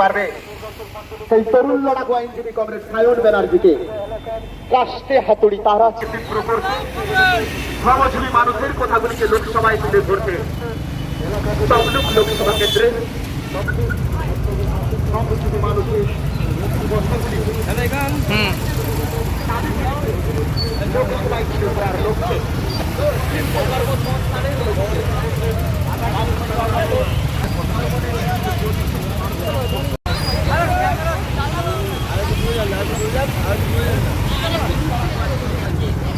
পারবে। সেই তরুণ লড়াকু আইনজীবী কংগ্রেস সায়ন ব্যানার্জিকে কাস্তে হাতুড়ি তারা শ্রমজীবী মানুষের কথাগুলিকে লোকসভায় তুলে ধরতে তমলুক লোকসভা কেন্দ্রে শ্রমজীবী মানুষের লোকসভায় তুলে ধরার লক্ষ্যে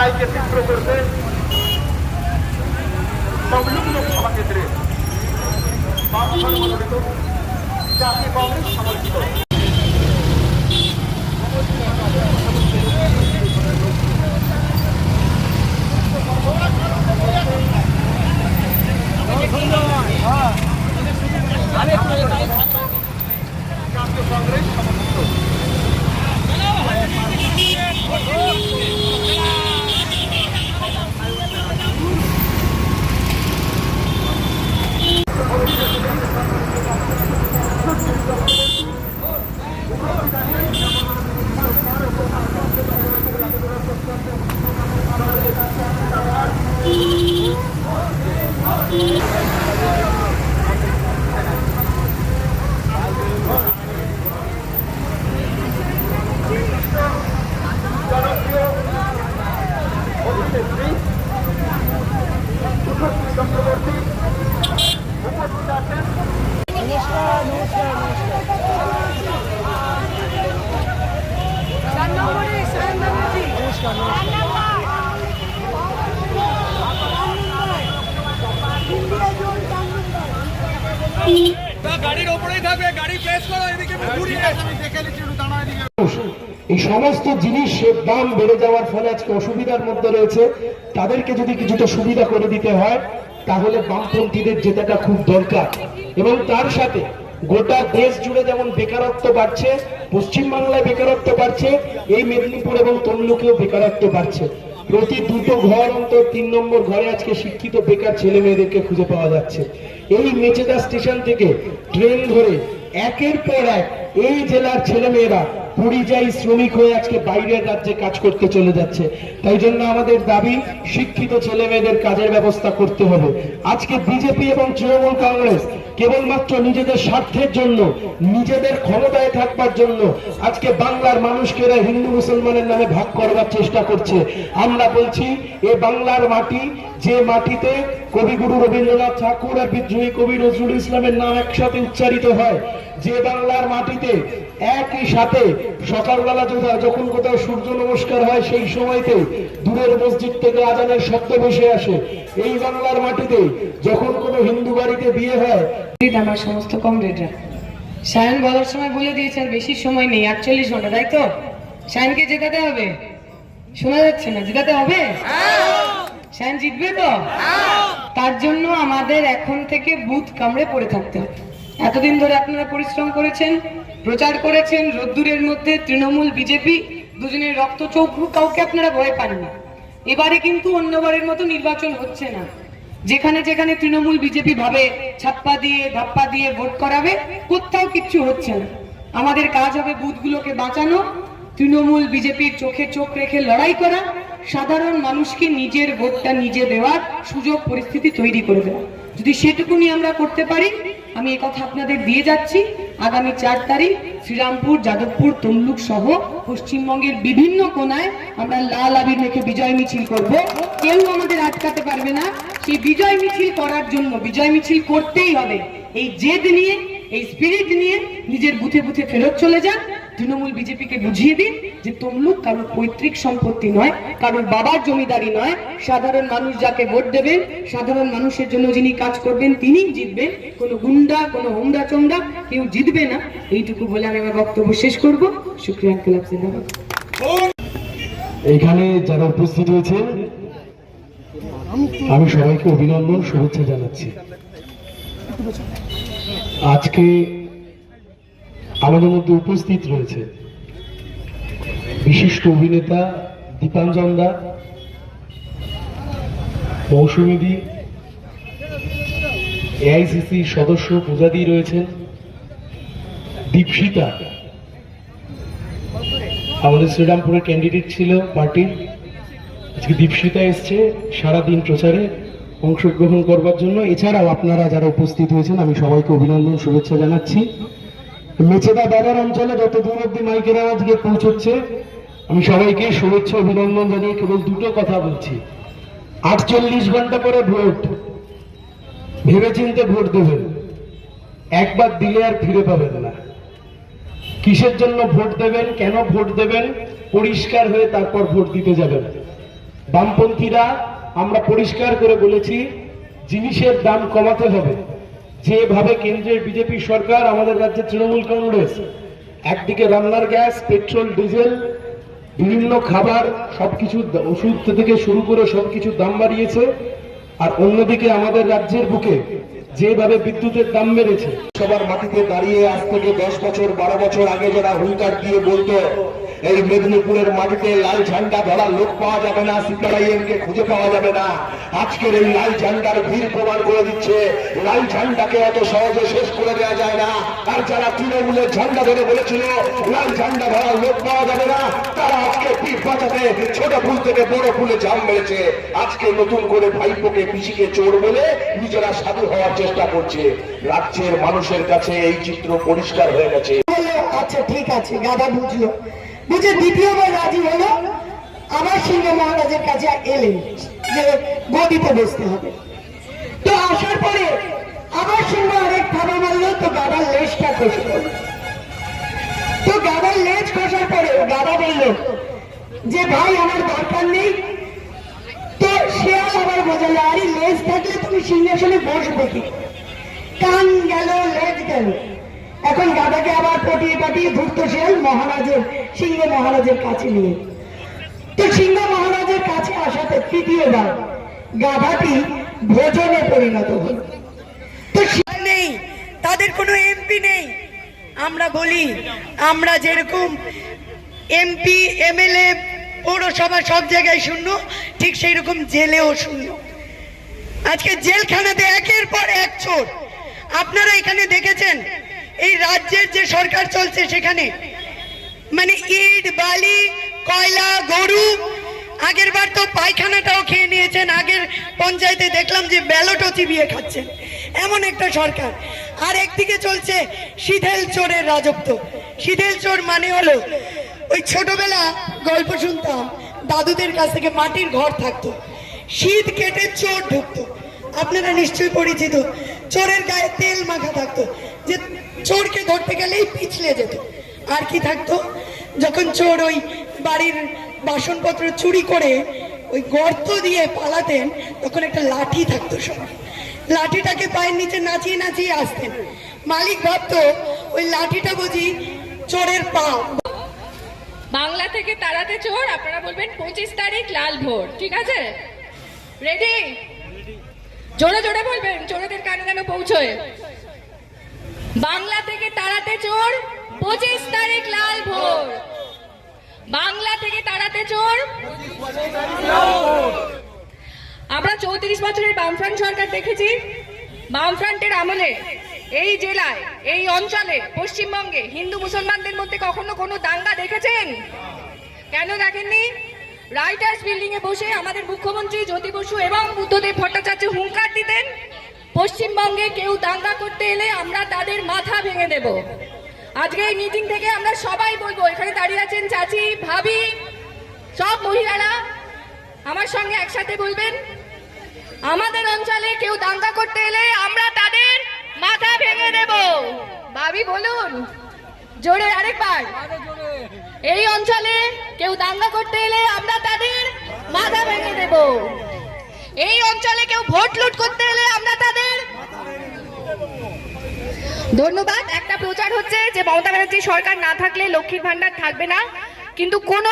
লড়াইকে তীব্র করতে তমলুক লোকসভা কেন্দ্রে বামফল মনোনীত জাতীয় কংগ্রেস সমর্থিত জাতীয় কংগ্রেস সমর্থিত জনপ্রিয় অভিনেত্রী সুখশ্রী চক্রবর্তী উপস্থিত আছেন চার নম্বরে সায়ন ব্যানার্জি নমস্কার গাড়ির ওপরেই থাকবে গাড়ি প্রেস করো এদিকে ঘুরিয়ে এই সমস্ত জিনিসের দাম বেড়ে যাওয়ার ফলে আজকে অসুবিধার মধ্যে রয়েছে। তাদেরকে যদি কিছুটা সুবিধা করে দিতে হয় তাহলে বামপন্থীদের জেতাটা খুব দরকার। এবং তার সাথে গোটা দেশ জুড়ে যেমন বেকারত্ব বাড়ছে পশ্চিমবাংলায় বেকারত্ব বাড়ছে এই মেদিনীপুর এবং তমলুকেও বেকারত্ব বাড়ছে। প্রতি দুটো ঘর অন্তর তিন নম্বর ঘরে আজকে শিক্ষিত বেকার ছেলে মেয়েদেরকে খুঁজে পাওয়া যাচ্ছে। এই মেচেদা স্টেশন থেকে ট্রেন ধরে একের পর এক এই জেলার ছেলে ছেলেমেয়েরা পরিযায়ী শ্রমিক হয়ে আজকে বাইরের রাজ্যে কাজ করতে চলে যাচ্ছে। তাই জন্য আমাদের দাবি, শিক্ষিত ছেলে মেয়েদের কাজের ব্যবস্থা করতে হবে। আজকে বিজেপি এবং তৃণমূল কংগ্রেস কেবলমাত্র নিজেদের স্বার্থের জন্য, নিজেদের ক্ষমতায় থাকবার জন্য আজকে বাংলার মানুষকে এরা হিন্দু মুসলমানের নামে ভাগ করবার চেষ্টা করছে। আমরা বলছি, এ বাংলার মাটি, যে মাটিতে কবিগুরু রবীন্দ্রনাথ ঠাকুর আর বিদ্রোহী কবি নজরুল ইসলামের নাম একসাথে উচ্চারিত হয়, যে বাংলার মাটিতে একই সাথে সকালবেলা যখন- কোথাও সূর্য নমস্কার হয়, সেই সময়তে দূরের মসজিদ থেকে আজানের শব্দ ভেসে আসে। এই বাংলার মাটিতে যখন কোনো হিন্দু বাড়িতে বিয়ে হয় আমার সমস্ত কমরেডরা সায়ন বলার সময় বলে দিয়েছে, আর বেশি সময় নেই, আটচল্লিশ ঘণ্টা, তাই তো? সায়নকে জেতাতে হবে। শোনা যাচ্ছে না, জেতাতে হবে? সায়ন জিতবে তো? তার জন্য আমাদের এখন থেকে বুথ কামড়ে পড়ে থাকতে হবে। এতদিন ধরে আপনারা পরিশ্রম করেছেন প্রচার করেছেন রোদ্দুরের মধ্যে তৃণমূল বিজেপি। দুজনের রক্ত চৌকু কাউকে আপনারা ভয় পান না। এবারে কিন্তু অন্যবারের মতো নির্বাচন হচ্ছে না। যেখানে যেখানে তৃণমূল বিজেপি ভাবে ছাপ্পা দিয়ে, ধাপ্পা দিয়ে ভোট করাবে, কোথাও কিচ্ছু হচ্ছে না। আমাদের কাজ হবে বুথগুলোকে বাঁচানো, তৃণমূল বিজেপির চোখে চোখ রেখে লড়াই করা, সাধারণ মানুষকে নিজের ভোটটা নিজে দেওয়ার সুযোগ, পরিস্থিতি তৈরি করে দেওয়া। যদি সেটুকুনি আমরা করতে পারি, আমি কথা আপনাদের দিয়ে যাচ্ছি। আগামী চার তারিখ শ্রীরামপুর, যাদবপুর, তমলুক সহ পশ্চিমবঙ্গের বিভিন্ন কোনায় আমরা লাল আবির মেখে বিজয় মিছিল করব। কেউ আমাদের আটকাতে পারবে না। সেই বিজয় মিছিল করার জন্য, বিজয় মিছিল করতেই হবে। এই জেদ নিয়ে, এই স্পিরিট নিয়ে নিজের বুথে বুথে ফেরত চলে যান। তৃণমূল বিজেপিকে বুঝিয়ে দিন। যে তমলুক কারোর পৈতৃক সম্পত্তি নয়, কারোর বাবার জমিদারি নয়, সাধারণ মানুষ যাকে ভোট দেবেন, সাধারণ মানুষের জন্য যিনি কাজ করবেন তিনি জিতবেন। কোনো গুন্ডা, কোনো হোমরা চোমরা কেউ জিতবে না। এইটুকু বলে আমি আমার বক্তব্য শেষ করব। শুক্রিয়া ক্লাব জিন্দাবাদ। এখানে যারা উপস্থিত হয়েছেন আমি সবাইকে অভিনন্দন, শুভেচ্ছা জানাচ্ছি। আজকে আমাদের মধ্যে উপস্থিত রয়েছে বিশিষ্ট অভিনেতা দীপাঞ্জন দা মৌসুমীদি, এআইসিসি সদস্য পূজাদি রয়েছেন, দীপশিতা। আমাদের শ্রীরামপুরের ক্যান্ডিডেট ছিল পার্টির আজকে দীপশিতা এসছে সারাদিন প্রচারে অংশগ্রহণ করবার জন্য। এছাড়াও আপনারা যারা উপস্থিত হয়েছেন, আমি সবাইকে অভিনন্দন, শুভেচ্ছা জানাচ্ছি। মেচেদা দাদার অঞ্চলে যত দূর অব্দি মাইকের আওয়াজ গিয়ে পৌঁছচ্ছে, আমি সবাইকে শুভেচ্ছা, অভিনন্দন জানিয়ে কেবল দুটো কথা বলছি। আটচল্লিশ ঘণ্টা পরে ভোট। ভেবেচিন্তে ভোট দেবেন। একবার দিলে আর ফিরে পাবেন না। কিসের জন্য ভোট দেবেন, কেন ভোট দেবেন, পরিষ্কার হয়ে তারপর ভোট দিতে যাবেন। বামপন্থীরা, আমরা পরিষ্কার করে বলেছি, জিনিসের দাম কমাতে হবে। যেভাবে কেন্দ্রের বিজেপি সরকার, আমাদের রাজ্যে তৃণমূল কংগ্রেস, একদিকে রান্নার গ্যাস, পেট্রোল, ডিজেল, বিভিন্ন খাবার, সবকিছু ওষুধ থেকে শুরু করে সবকিছুর দাম বাড়িয়েছে। আর অন্যদিকে আমাদের রাজ্যের বুকে যেভাবে বিদ্যুতের দাম বেড়েছে, সবার মাটিতে দাঁড়িয়ে আজ থেকে দশ বছর, বারো বছর আগে যারা হুঙ্কার দিয়ে বলতো এই মেদিনীপুরের মাটিতে লাল ঝান্ডা ধরা লোক পাওয়া যাবে না সিপিআইএম কে খুঁজে পাওয়া যাবে না। আজকের এই লাল ঝান্ডার ভিড় প্রমাণ করে দিচ্ছে, লাল ঝান্ডাকে এত সহজে শেষ করে দেওয়া যায় না। আর যারা তৃণমূলের ঝান্ডা ধরে বলেছিল, লাল ঝান্ডা ধরা লোক পাওয়া যাবে না, তারা আজকে পিঠ বাঁচাতে ছোট ফুল থেকে বড় ফুলে জাম মেরেছে। আজকে নতুন করে ভাইপোকে পিসিকে চোর বলে নিজেরা সাধু হওয়ার চেষ্টা করছে। রাজ্যের মানুষের কাছে এই চিত্র পরিষ্কার হয়ে গেছে। আচ্ছা ঠিক আছে গাদা বুঝলো। বুঝে দ্বিতীয়বার রাজি হলো, আবার সিংহ মহারাজের কাছে এলেন যে গদিতে বসতে হবে। তো আসার পরে আবার সিংহ আরেক থাবা মারলো তো গাদার লেজটা খসে তো গাদার লেজ খসার পরে গাদা বলল, যে ভাই, আমার দরকার নেই। তো শেয়াল আবার বোঝালো, আরে লেজ থাকলে তুমি সিংহাসনে বসবে কি? কান গেল, লেজ গেল। এখন গাদাকে আবার পটিয়ে পাঠিয়ে ধূর্ত শিয়াল মহারাজের, সিংহ মহারাজের কাছে নিয়ে। তো সিংহ মহারাজের কাছে আসাতে তৃতীয়বার গাধাটি ভোজনে পরিণত হল। তো নেই, তাদের কোনো এমপি নেই। আমরা বলি, আমরা যেরকম এমপি, এমএলএ, পৌরসভা সব জায়গায় শূন্য, ঠিক সেই রকম জেলেও শূন্য। আজকে জেলখানাতে একের পর এক চোর। আপনারা এখানে দেখেছেন এই রাজ্যের যে সরকার চলছে সেখানে মানে ইট, বালি, কয়লা, গরু, আগের বার তো পায়খানাটাও খেয়ে নিয়েছেন, আগের পঞ্চায়েতে দেখলাম যে ব্যালটও চিবিয়ে খাচ্ছেন। এমন একটা সরকার। আর একদিকে চলছে সিধেল চোরের রাজত্ব। সিধেল চোর মানে হলো, ওই ছোটবেলা গল্প শুনতাম, দাদুদের কাছ থেকে মাটির ঘর থাকতো। শীত কেটে চোর ঢুকতো। আপনারা নিশ্চয়ই পরিচিত। চোরের গায়ে তেল মাখা থাকতো। যে চোরকে ধরতে গেলেই পিছলে যেত। আর কি থাকতো? যখন চোর ওই বাড়ির বাসনপত্র চুরি করে ওই গর্ত দিয়ে পালাতেন তখন একটা লাঠি থাকতো সঙ্গে লাঠিটাকে পায়ের নিচে নাচিয়ে নাচিয়ে আসতেন। মালিক ভাবতো ওই লাঠিটা বুঝি চোরের পা। বাংলা থেকে তাড়াতে চোর আপনারা বলবেন পঁচিশ তারিখ লাল ভোর ঠিক আছে? রেডি জোরে জোরে বলবেন চোরেদের কানে যেন পৌঁছয়। বাংলা থেকে তাড়াতে চোর, পঁচিশ তারিখ লাল ভোট বাংলা থেকে তাড়াতে চোর, আমরা চৌত্রিশ বছরের বামফ্রন্ট সরকার দেখেছি। বামফ্রন্টের আমলে এই জেলায়, এই অঞ্চলে, পশ্চিমবঙ্গে হিন্দু মুসলমানদের মধ্যে কখনো কোনো দাঙ্গা দেখেছেন? কেন দেখেননি? রাইটার্স বিল্ডিং এ বসে আমাদের মুখ্যমন্ত্রী জ্যোতি বসু এবং বুদ্ধদেব ভট্টাচার্য হুঙ্কার দিতেন। পশ্চিমবঙ্গে কেউ দাঙ্গা করতে এলে আমরা তাদের মাথা ভেঙে দেব। আজকে এই মিটিং থেকে আমরা সবাই বলব, এখানে দাঁড়িয়ে আছেন চাচি, ভাবি, সব মহিলারা, আমার সঙ্গে একসাথে বলবেন, আমাদের অঞ্চলে কেউ দাঙ্গা করতে এলে আমরা তাদের মাথা ভেঙে দেব। ভাবি, বলুন, জোরে আরেকবার। এই অঞ্চলে কেউ দাঙ্গা করতে এলে আমরা তাদের মাথা ভেঙে দেব। এই অঞ্চলে কেউ ভোট লুট করতে এলে আমরা তাদের ধন্যবাদ। একটা প্রচার হচ্ছে যে মমতা ব্যানার্জি সরকার না থাকলে লক্ষ্মীর ভান্ডার থাকবে না। কিন্তু কোন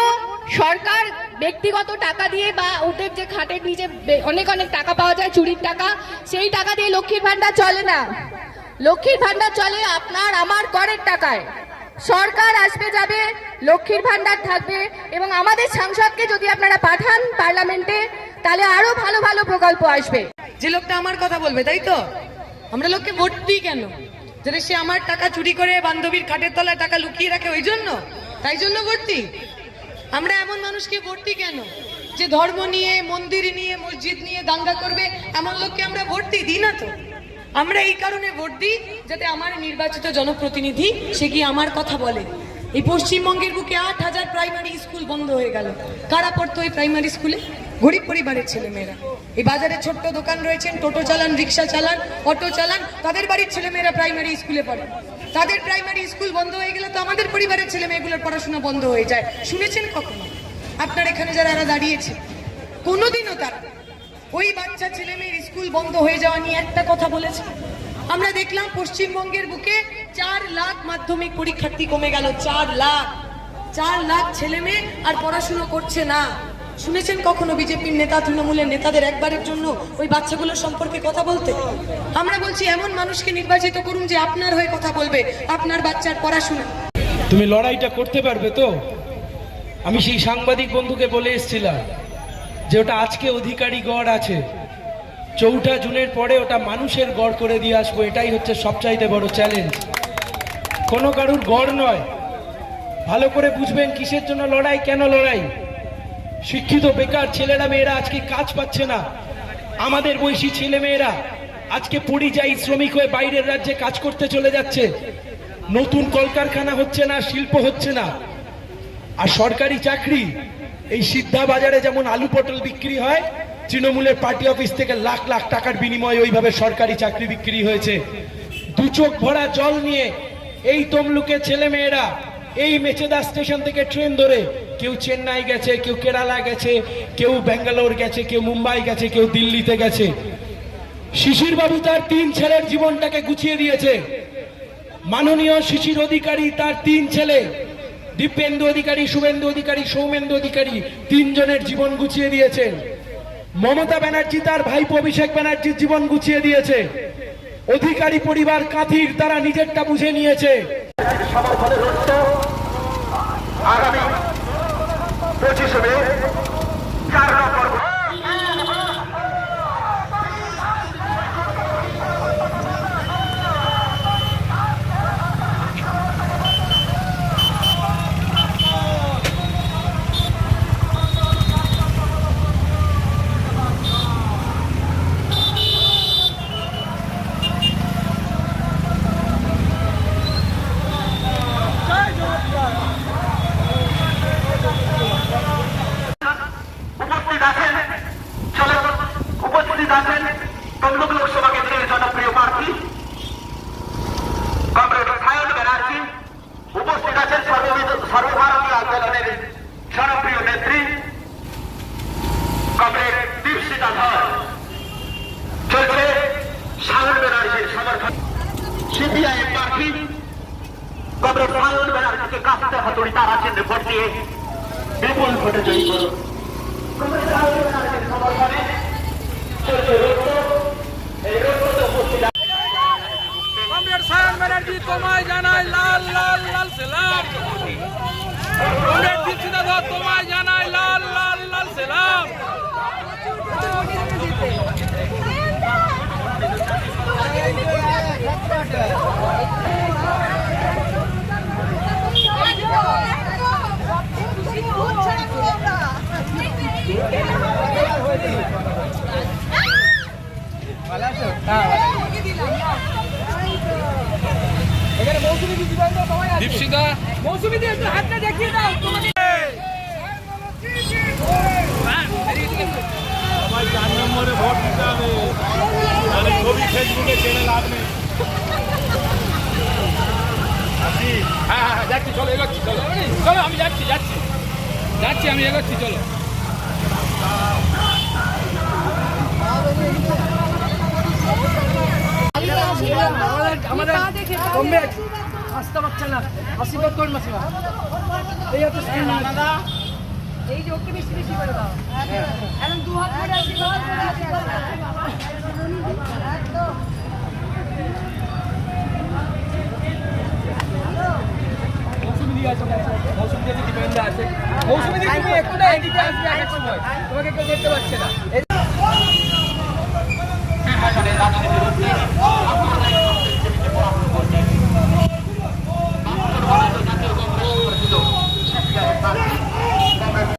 সরকার ব্যক্তিগত টাকা দিয়ে বা ওদের যে খাটের নিচে অনেক অনেক টাকা পাওয়া যায়, চুরির টাকা, সেই টাকা দিয়ে লক্ষ্মীর ভান্ডার চলে না। লক্ষ্মীর ভান্ডার চলে আপনার, আমার করের টাকায়। সরকার আসবে, যাবে, লক্ষ্মীর ভান্ডার থাকবে এবং আমাদের সাংসদকে যদি আপনারা পাঠান পার্লামেন্টে তাহলে আরও ভালো ভালো প্রকল্প আসবে। যে লোকটা আমার কথা বলবে, তাই তো? আমরা লোককে ভোট দিই কেন? যাতে সে আমার টাকা চুরি করে বান্ধবীর খাটের তলায় টাকা লুকিয়ে রাখে, ওই জন্য? তাই জন্য ভোট দিই আমরা এমন মানুষকে ভোট কেন? যে ধর্ম নিয়ে, মন্দির নিয়ে, মসজিদ নিয়ে দাঙ্গা করবে, এমন লোককে আমরা ভোট দিই না তো? আমরা এই কারণে ভোট দিই যাতে আমার নির্বাচিত জনপ্রতিনিধি সে কি আমার কথা বলে? এই পশ্চিমবঙ্গের বুকে আট হাজার প্রাইমারি স্কুল বন্ধ হয়ে গেল। কারা পড়তো এই প্রাইমারি স্কুলে গরিব পরিবারের ছেলেমেয়েরা। এই বাজারে ছোট্ট দোকান রয়েছেন টোটো চালান, রিক্সা চালান, অটো চালান, তাদের বাড়ির ছেলেমেয়েরা প্রাইমারি স্কুলে পড়ে। তাদের প্রাইমারি স্কুল বন্ধ হয়ে গেলে তো আমাদের পরিবারের ছেলে মেয়েগুলোর পড়াশোনা বন্ধ হয়ে যায়। শুনেছেন কখনো? আপনার এখানে যারা এরা দাঁড়িয়েছে, কোনোদিনও তারা ওই বাচ্চা ছেলে মেয়ের স্কুল বন্ধ হয়ে যাওয়া নিয়ে একটা কথা বলেছে। আমরা দেখলাম পশ্চিমবঙ্গের বুকে চার লাখ মাধ্যমিক পরীক্ষার্থী কমে গেল, চার লাখ। চার লাখ ছেলে মেয়ে আর পড়াশুনো করছে না। শুনেছেন কখনো বিজেপির নেতা, তৃণমূলের নেতাদের একবারের জন্য ওই বাচ্চাগুলোর সম্পর্কে কথা বলতে? আমরা বলছি, এমন মানুষকে নির্বাচিত করুন যে আপনার হয়ে কথা বলবে, আপনার বাচ্চার পড়াশোনা। তুমি লড়াইটা করতে পারবে তো? আমি সেই সাংবাদিক বন্ধুকে বলে এসেছিলাম যে ওটা আজকে অধিকারী গড় আছে। চৌঠা জুনের পরে ওটা মানুষের গড় করে দিয়ে আসব, এটাই হচ্ছে সবচাইতে বড় চ্যালেঞ্জ কোনো কারুর গড় নয়। ভালো করে বুঝবেন কিসের জন্য লড়াই, কেন লড়াই? শিক্ষিত বেকার ছেলেরা মেয়েরা আজকে কাজ পাচ্ছে না। আমাদের বয়সী ছেলে মেয়েরা আজকে পরিযায়ী শ্রমিক হয়ে বাইরের রাজ্যে কাজ করতে চলে যাচ্ছে। নতুন কলকারখানা হচ্ছে না, শিল্প হচ্ছে না। আর সরকারি চাকরি, এই সিদ্ধা বাজারে যেমন আলু পটল বিক্রি হয়, তৃণমূলের পার্টি অফিস থেকে লাখ লাখ টাকার বিনিময়ে ওইভাবে সরকারি চাকরি বিক্রি হয়েছে। দু চোখ ভরা জল নিয়ে এই তমলুকের ছেলে মেয়েরা, এই মেচেদা স্টেশন থেকে ট্রেন ধরে কেউ চেন্নাই গেছে, কেউ কেরালা গেছে, কেউ ব্যাঙ্গালোর গেছে, কেউ মুম্বাই গেছে, কেউ দিল্লিতে গেছে। শিশির বাবু তার তিন ছেলের জীবনটাকে গুছিয়ে দিয়েছে। মাননীয় শিশির অধিকারী তার তিন ছেলে, দীপেন্দু অধিকারী, শুভেন্দু অধিকারী, সৌমেন্দু অধিকারী তিনজনের জীবন গুছিয়ে দিয়েছেন মমতা ব্যানার্জি তার ভাইপো অভিষেক ব্যানার্জির জীবন গুছিয়ে দিয়েছে। অধিকারী পরিবার কাঁথির তারা নিজেরটা বুঝে নিয়েছে। আগামী পঁচিশে চার উপস্থিত আছেন চলে উপস্থিত আছেন তমলুক লোকসভা কেন্দ্রের জনপ্রিয় প্রার্থী কমরেড সায়ন ব্যানার্জি উপস্থিত আছেন সর্ববিধ- সর্বভারতীয় আন্দোলনের জনপ্রিয় নেত্রী কমরেড দীপশিতা ধর। চলছে সায়ন ব্যানার্জির সমর্থন। সিপিআই প্রার্থী কমরেড সায়ন ব্যানার্জিকে কাস্তে হাতুড়ি তারা চিহ্নে ভোট দিয়ে বিপুল ভোটে জয়ী করুন তোমায় জানাই লাল লাল লাল সেলাম। তোমায় জানাই লাল লাল লাল হ্যাঁ দীপশিদা। মৌসুমী দিয়ে একটু হাতটা দেখিয়ে দাও তোমাকে চার নম্বরে ভোট দিতে হবে। হ্যাঁ হ্যাঁ হ্যাঁ, যাচ্ছি চলো এগোচ্ছি চলো চলো আমি যাচ্ছি যাচ্ছি যাচ্ছি আমি এগোচ্ছি চলো আমাদের আসতে পারছে না আশীর্বাদ করুন মাসিমা এই হচ্ছে এই যে ওকে বেশি বেশি করে তোমাকে কেউ দেখতে পাচ্ছে না।